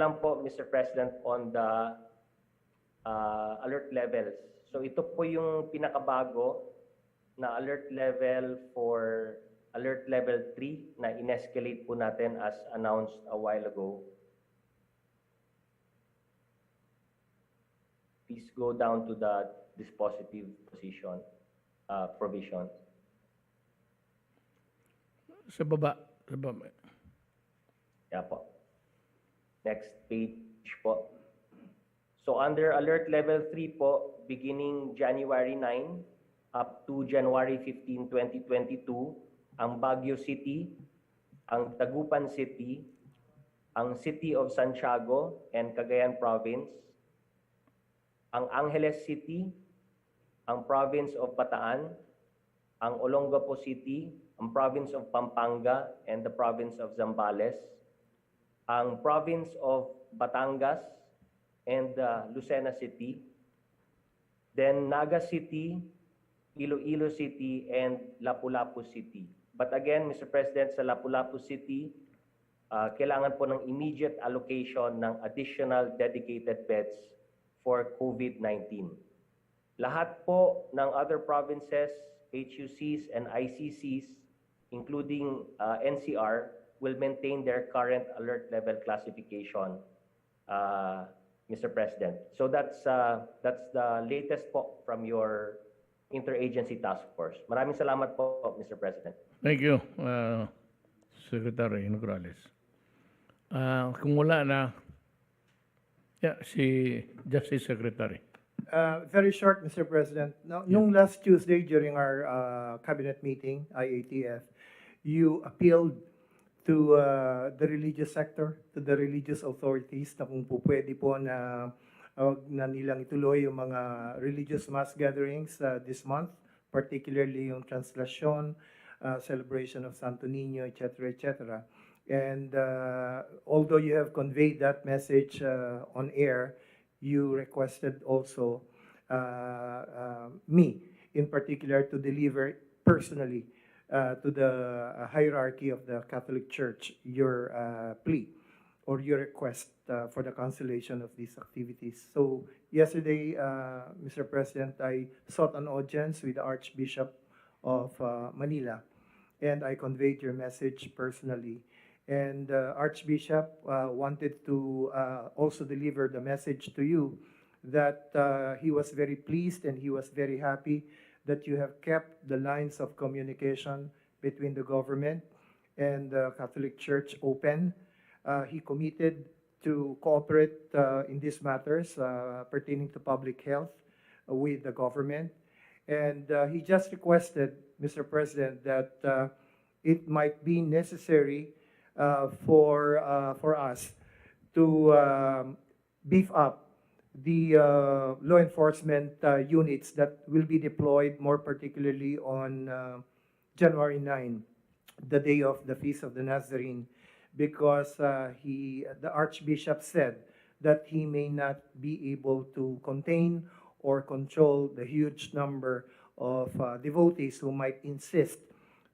lang po, Mr. President, on the uh, alert levels. So ito po yung pinakabago na alert level for alert level 3 na in-escalate po natin as announced a while ago. Please go down to the dispositive position, uh, provision. Sa baba. Sa baba. Yeah po. Next page po. So under alert level 3 po, beginning January 9 up to January 15, 2022, ang Baguio City, ang Tagupan City, ang City of Santiago and Cagayan Province, ang Angeles City, ang Province of Bataan, ang Olongapo City, ang Province of Pampanga and the Province of Zambales, ang Province of Batangas and uh, Lucena City, then Naga City, Iloilo City, and Lapu-Lapu City. But again, Mr. President, sa Lapu-Lapu City, uh, kailangan po ng immediate allocation ng additional dedicated beds for COVID-19. Lahat po ng other provinces, HUCs, and ICCs, including uh, NCR, will maintain their current alert level classification, uh, Mr. President. So that's, uh, that's the latest po from your interagency task force. Maraming salamat po, Mr. President. Thank you, uh, Secretary Nograles. Uh, kung wala na, yeah, si Justice Secretary. Uh, Very short, Mr. President. No- Nung last Tuesday during our uh, cabinet meeting, IATF, you appealed to uh, the religious sector, to the religious authorities na kung po pwede po na uh, na nilang ituloy yung mga religious mass gatherings uh, this month, particularly yung Translasyon, uh, celebration of Santo Niño, etc., etc. And uh, although you have conveyed that message uh, on air, you requested also uh, uh, me, in particular, to deliver personally uh, to the uh, hierarchy of the Catholic Church your uh, plea or your request uh, for the cancellation of these activities. So yesterday, uh, Mr. President, I sought an audience with the Archbishop of uh, Manila, and I conveyed your message personally. And uh, Archbishop uh, wanted to uh, also deliver the message to you that uh, he was very pleased and he was very happy that you have kept the lines of communication between the government and the Catholic Church open. Uh, he committed to cooperate uh, in these matters uh, pertaining to public health with the government. And uh, he just requested, Mr. President, that uh, it might be necessary uh, for, for us to um, beef up the uh, law enforcement uh, units that will be deployed more particularly on uh, January 9, the day of the Feast of the Nazarene, because uh, he, the Archbishop said that he may not be able to contain or control the huge number of uh, devotees who might insist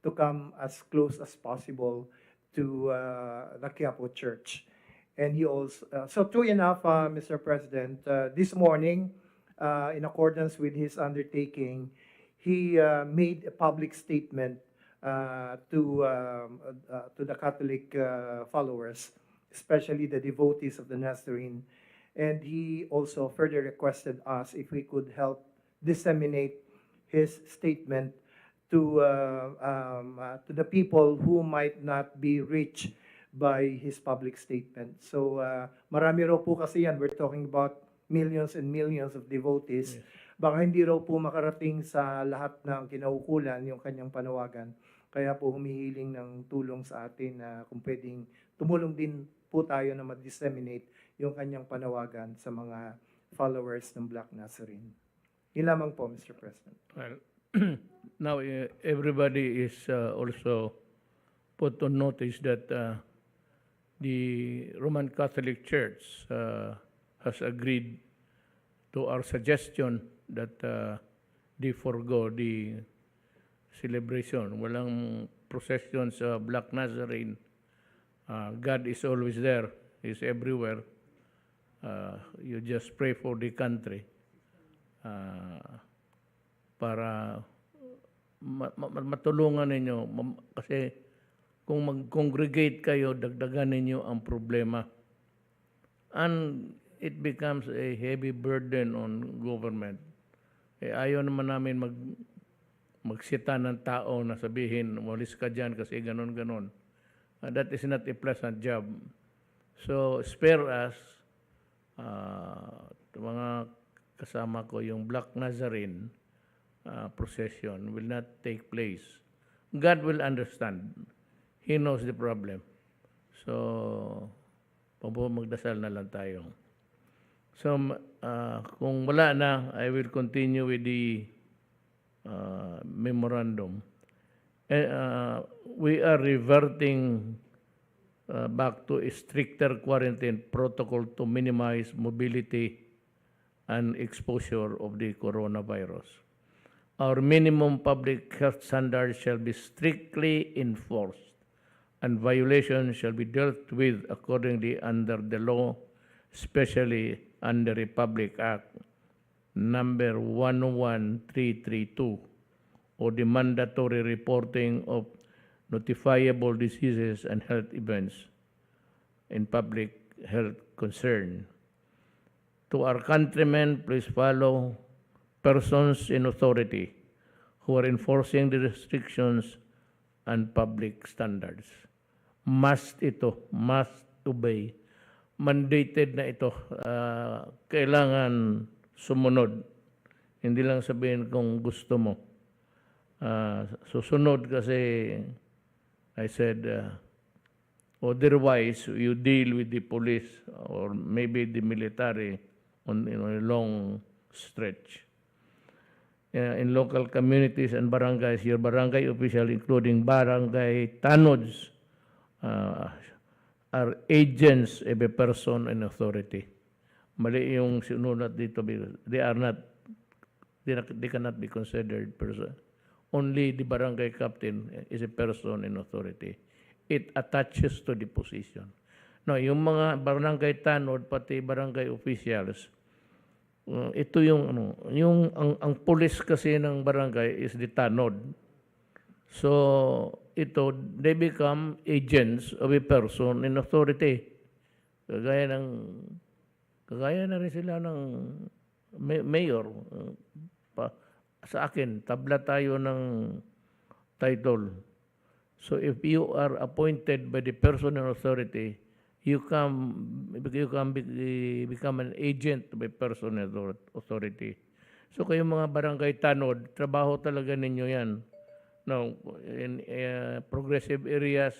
to come as close as possible to uh, the Quiapo Church. And he also, uh, so true enough, uh, Mr. President, uh, this morning, uh, in accordance with his undertaking, he uh, made a public statement uh, to, um, uh, to the Catholic uh, followers, especially the devotees of the Nazarene. And he also further requested us if we could help disseminate his statement to, uh, um, uh, to the people who might not be reached by his public statement. So uh, marami raw po kasi yan. We're talking about millions and millions of devotees. Yes. Baka hindi raw po makarating sa lahat ng kinaukulan yung kanyang panawagan. Kaya po humihiling ng tulong sa atin na kung pwedeng tumulong din po tayo na ma-disseminate yung kanyang panawagan sa mga followers ng Black Nazarene. Yun lamang po, Mr. President. Well, now uh, everybody is uh, also put on notice that uh, the Roman Catholic Church uh, has agreed to our suggestion that uh, they forego the celebration. Walang procession sa Black Nazarene. Uh, God is always there. He's everywhere. uh, you just pray for the country uh, para ma- ma- matulungan ninyo kasi kung mag-congregate kayo, dagdagan ninyo ang problema. And it becomes a heavy burden on government. Eh, ayaw naman namin mag magsita ng tao na sabihin, walis ka dyan kasi ganon-ganon. Uh, that is not a pleasant job. So, spare us, uh, mga kasama ko, yung Black Nazarene uh, procession will not take place. God will understand. He knows the problem. So, magdasal na lang tayo. So, uh, kung wala na, I will continue with the uh, memorandum. Uh, we are reverting uh, back to a stricter quarantine protocol to minimize mobility and exposure of the coronavirus. Our minimum public health standards shall be strictly enforced, and violations shall be dealt with accordingly under the law, especially under Republic Act number 11332, or the mandatory reporting of notifiable diseases and health events in public health concern. To our countrymen, please follow persons in authority who are enforcing the restrictions and public standards. Must ito, must obey. Mandated na ito. Ah, kailangan sumunod. Hindi lang sabihin kung gusto mo. Ah, susunod kasi I said, uh, otherwise you deal with the police or maybe the military on you know, a long stretch. Uh, in local communities and barangays, your barangay official, including barangay tanods, uh, are agents of a person in authority. Mali yung sinulat dito they are not, they, not- they cannot be considered person. Only the barangay captain is a person in authority. It attaches to the position. No, yung mga barangay tanod, pati barangay officials, Uh, ito yung ano, yung ang, ang pulis kasi ng barangay is the tanod. So ito they become agents of a person in authority. Kagaya ng kagaya na rin sila ng may- mayor uh, pa, sa akin tabla tayo ng title. So if you are appointed by the person in authority, you come you can be, become an agent a person in author- authority. So kayong mga barangay tanod, trabaho talaga ninyo yan. Now, in uh, progressive areas,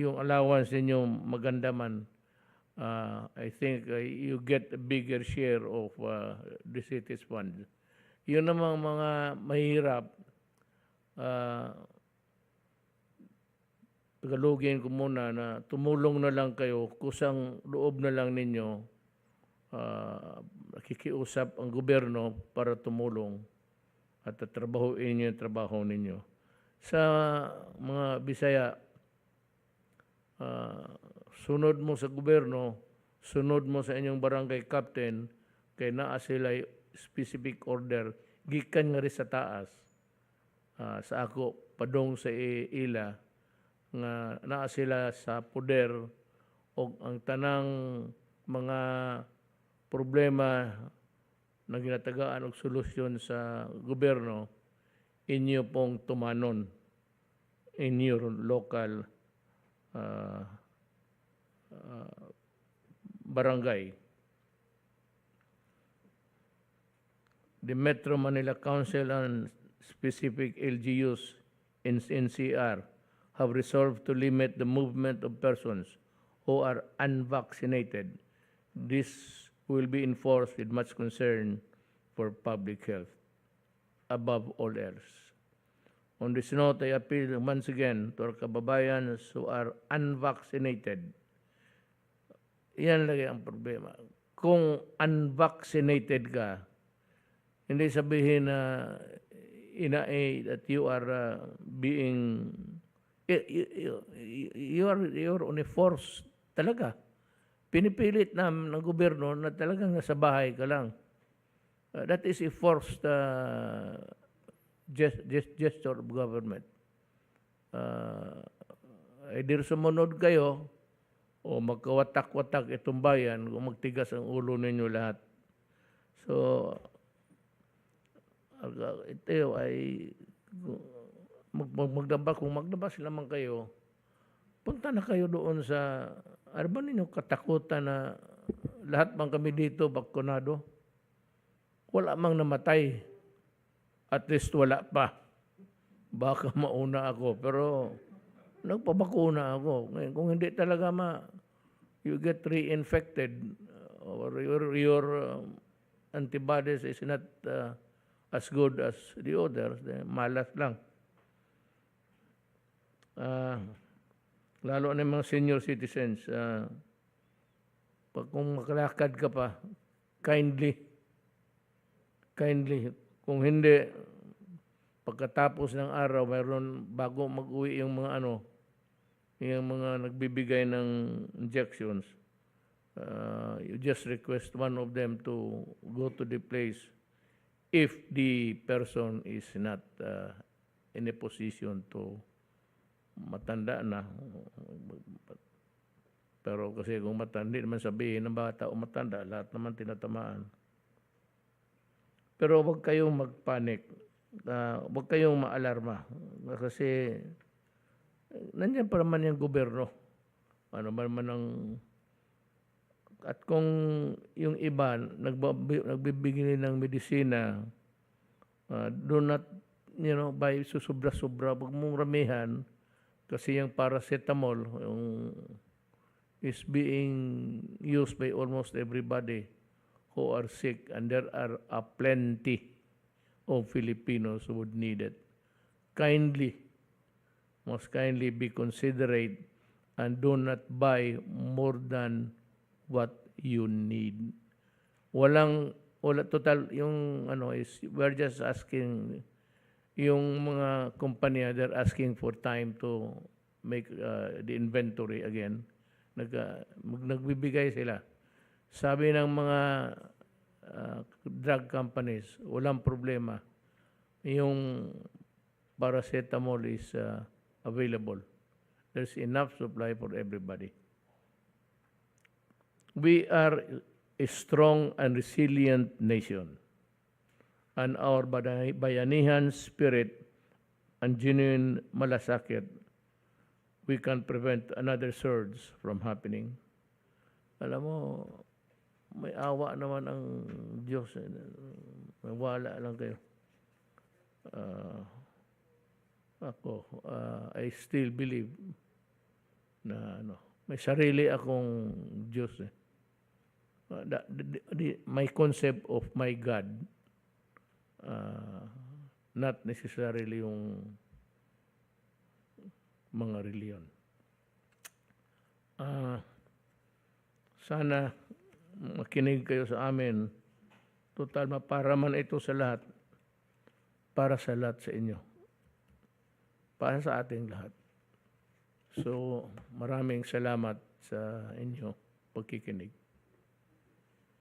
yung allowance ninyo maganda man. Uh, I think uh, you get a bigger share of uh, the city's fund. Yun namang mga mahirap, uh, tagalogin ko muna na tumulong na lang kayo, kusang loob na lang ninyo, ah, nakikiusap ang gobyerno para tumulong at tatrabahuin niyo yung trabaho ninyo. Sa mga Bisaya, ah, sunod mo sa gobyerno, sunod mo sa inyong barangay captain, kay naa sila specific order, gikan nga rin sa taas, ah, sa ako, padong sa ila, nga naa sila sa poder o ang tanang mga problema na ginatagaan og solusyon sa gobyerno inyo pong tumanon in your local ah, ah, barangay. The Metro Manila Council and specific LGUs in NCR have resolved to limit the movement of persons who are unvaccinated. This will be enforced with much concern for public health above all else. On this note, I appeal once again to our kababayans who are unvaccinated. Yan lagi ang problema. Kung unvaccinated ka, hindi sabihin na ina that you are uh, being you, you, you, you are you're on a force talaga pinipilit na ng gobyerno na talagang nasa bahay ka lang. Uh, that is a forced uh, gest- gest- gesture of government. Uh, either sumunod kayo o magkawatak-watak itong bayan kung magtigas ang ulo ninyo lahat. So, ito ay mag, mag, magdaba, kung magdabas naman kayo, punta na kayo doon sa, ano ba ninyo katakutan na lahat bang kami dito bakunado? Wala mang namatay. At least wala pa. Baka mauna ako. Pero nagpabakuna ako. Ngayon, kung hindi talaga ma, you get reinfected or your, your um, antibodies is not uh, as good as the others, then malas lang. Ah, lalo na mga senior citizens, ah, pag kung makalakad ka pa, kindly, kindly, kung hindi, pagkatapos ng araw, mayroon bago mag-uwi yung mga ano, yung mga nagbibigay ng injections, uh, you just request one of them to go to the place if the person is not uh, in a position to matanda na. Pero kasi kung matanda, naman sabihin ng bata o matanda, lahat naman tinatamaan. Pero huwag kayong magpanik. Uh, huwag kayong maalarma. Kasi nandiyan pa naman yung gobyerno. Ano ba naman ang... At kung yung iba nagbibigay ng medisina, uh, do not, you know, buy susubra-subra. Huwag mong ramihan kasi yung paracetamol yung is being used by almost everybody who are sick and there are a plenty of Filipinos who would need it. Kindly, most kindly be considerate and do not buy more than what you need. Walang, wala total, yung ano is, we're just asking, yung mga kumpanya, they're asking for time to make uh, the inventory again. Nag, uh, mag- nagbibigay sila. Sabi ng mga uh, drug companies, walang problema. Yung paracetamol is uh, available. There's enough supply for everybody. We are a strong and resilient nation. And our bayanihan spirit and genuine malasakit, we can prevent another surge from happening. Alam mo, may awa naman ang Diyos. eh. May wala lang kayo. Ah, ako, ah, I still believe na ano, may sarili akong Diyos eh. Uh, the, the- the- my concept of my God, uh, not necessarily yung mga reliyon. Ah, sana makinig kayo sa amin. Total, para man ito sa lahat. Para sa lahat sa inyo. Para sa ating lahat. So, maraming salamat sa inyo pagkikinig.